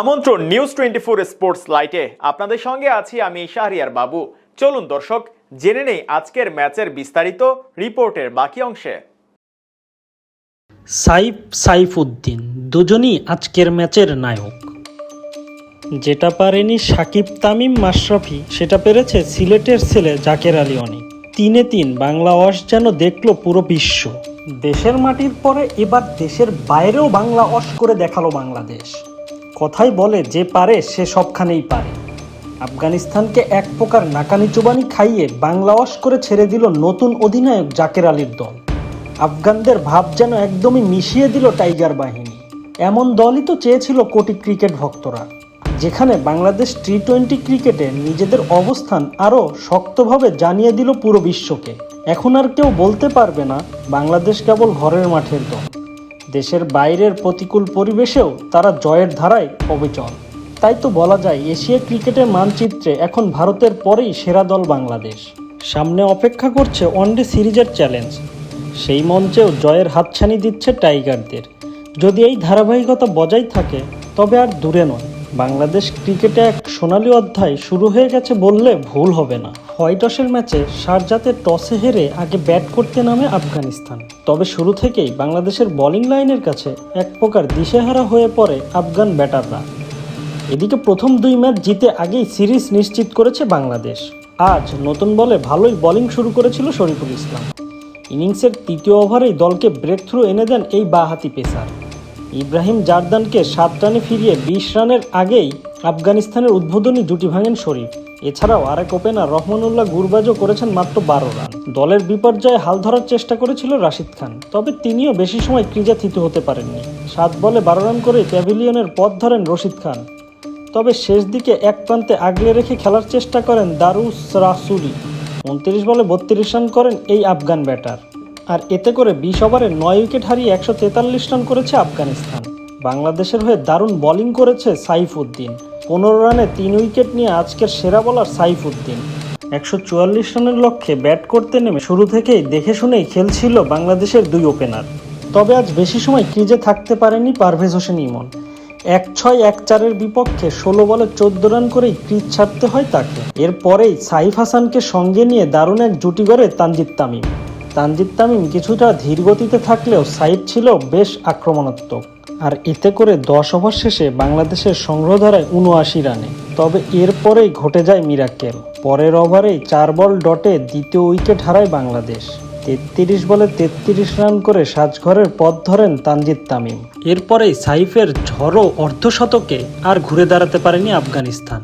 আমন্ত্রণ news twenty four sports লাইটে আপনাদের সঙ্গে আছি আমি শাহরিয়ার বাবু। চলুন দর্শক, জেনে নেই আজকের ম্যাচের বিস্তারিত রিপোর্টের বাকি অংশে। সাইফ সাইফুদ্দিন দুজনই আজকের ম্যাচের নায়ক। যেটা পারেনি সাকিব তামিম মাশরাফি, সেটা পেরেছে সিলেটের ছেলে জাকের আলী অনেক তিনে তিন বাংলা অস যেন দেখল পুরো বিশ্ব। দেশের মাটির পরে এবার দেশের বাইরেও বাংলা অস করে দেখাল বাংলাদেশ। কথাই বলে যে পারে, সে সবখানেই পারে। আফগানিস্তানকে এক প্রকার নাকানি চুবানি খাইয়ে বাংলা অস করে ছেড়ে দিল নতুন অধিনায়ক জাকের আলীর দল। আফগানদের ভাব যেন একদমই মিশিয়ে দিল টাইগার বাহিনী। এমন দলই তো চেয়েছিল কোটি ক্রিকেট ভক্তরা, যেখানে বাংলাদেশ টি টোয়েন্টি ক্রিকেটে নিজেদের অবস্থান আরও শক্তভাবে জানিয়ে দিল পুরো বিশ্বকে। এখন আর কেউ বলতে পারবে না, বাংলাদেশ কেবল ঘরের মাঠের দল। দেশের বাইরের প্রতিকূল পরিবেশেও তারা জয়ের ধারায় অবিচল। তাই তো বলা যায়, এশিয়া ক্রিকেটের মানচিত্রে এখন ভারতের পরেই সেরা দল বাংলাদেশ। সামনে অপেক্ষা করছে ওয়ানডে সিরিজের চ্যালেঞ্জ। সেই মঞ্চেও জয়ের হাতছানি দিচ্ছে টাইগারদের। যদি এই ধারাবাহিকতা বজায় থাকে, তবে আর দূরে নয়। বাংলাদেশ ক্রিকেটে এক সোনালি অধ্যায় শুরু হয়ে গেছে বললে ভুল হবে না। হোয়াইট টসের ম্যাচে শারজাতে টসে হেরে আগে ব্যাট করতে নামে আফগানিস্তান। তবে শুরু থেকেই বাংলাদেশের বোলিং লাইনের কাছে এক প্রকার দিশেহারা হয়ে পড়ে আফগান ব্যাটাররা। এদিকে প্রথম দুই ম্যাচ জিতে আগেই সিরিজ নিশ্চিত করেছে বাংলাদেশ। আজ নতুন বলে ভালোই বোলিং শুরু করেছিল শরীফুল ইসলাম। ইনিংসের তৃতীয় ওভারেই দলকে ব্রেক থ্রু এনে দেন এই বাহাতি পেসার। ইব্রাহিম জারদানকে সাত রানে ফিরিয়ে বিশ রানের আগেই আফগানিস্তানের উদ্বোধনী জুটি ভাঙেন শরীফ। এছাড়াও আরেক ওপেনার রহমানুল্লাহ গুরবাজও করেছেন মাত্র বারো রান। দলের বিপর্যয়ে হাল ধরার চেষ্টা করেছিল রাশিদ খান, তবে তিনিও বেশি সময় ক্রিজে থিতু হতে পারেননি। সাত বলে বারো রান করে প্যাভিলিয়নের পথ ধরেন রশিদ খান। তবে শেষ দিকে এক প্রান্তে আগলে রেখে খেলার চেষ্টা করেন দারুস রাসুলি। উনত্রিশ বলে বত্রিশ রান করেন এই আফগান ব্যাটার। আর এতে করে বিশ ওভারে নয় উইকেট হারিয়ে একশো তেতাল্লিশ রান করেছে আফগানিস্তান। বাংলাদেশের হয়ে দারুণ বোলিং করেছে সাইফুদ্দিন পনেরো রানে তিন উইকেট নিয়ে আজকের সেরা বলার সাইফুদ্দিন একশো চুয়াল্লিশ রানের লক্ষ্যে ব্যাট করতে নেমে শুরু থেকেই দেখে শুনেই খেলছিল বাংলাদেশের দুই ওপেনার তবে আজ বেশি সময় ক্রিজে থাকতে পারেনি পারভেজ হোসেন ইমন। এক ছয় এক চারের বিপক্ষে ষোলো বলে চোদ্দ রান করেই ক্রিজ ছাড়তে হয় তাকে। এরপরেই সাইফ হাসানকে সঙ্গে নিয়ে দারুণ এক জুটি গড়ে তানজিদ তামিম। তানজিদ তামিম কিছুটা ধীর গতিতে থাকলেও সাইফ ছিল বেশ আক্রমণাত্মক। আর এতে করে দশ ওভার শেষে বাংলাদেশের সংগ্রহ ধরায় উনআশি রানে। তবে এরপরেই ঘটে যায় মিরাক্কেল। পরের ওভারেই চার বল ডটে দ্বিতীয় উইকেট হারায় বাংলাদেশ। তেত্রিশ বলে তেত্রিশ রান করে সাজঘরের পথ ধরেন তানজিদ তামিম। এরপরেই সাইফের ঝড়ো অর্ধশতকে আর ঘুরে দাঁড়াতে পারেনি আফগানিস্তান।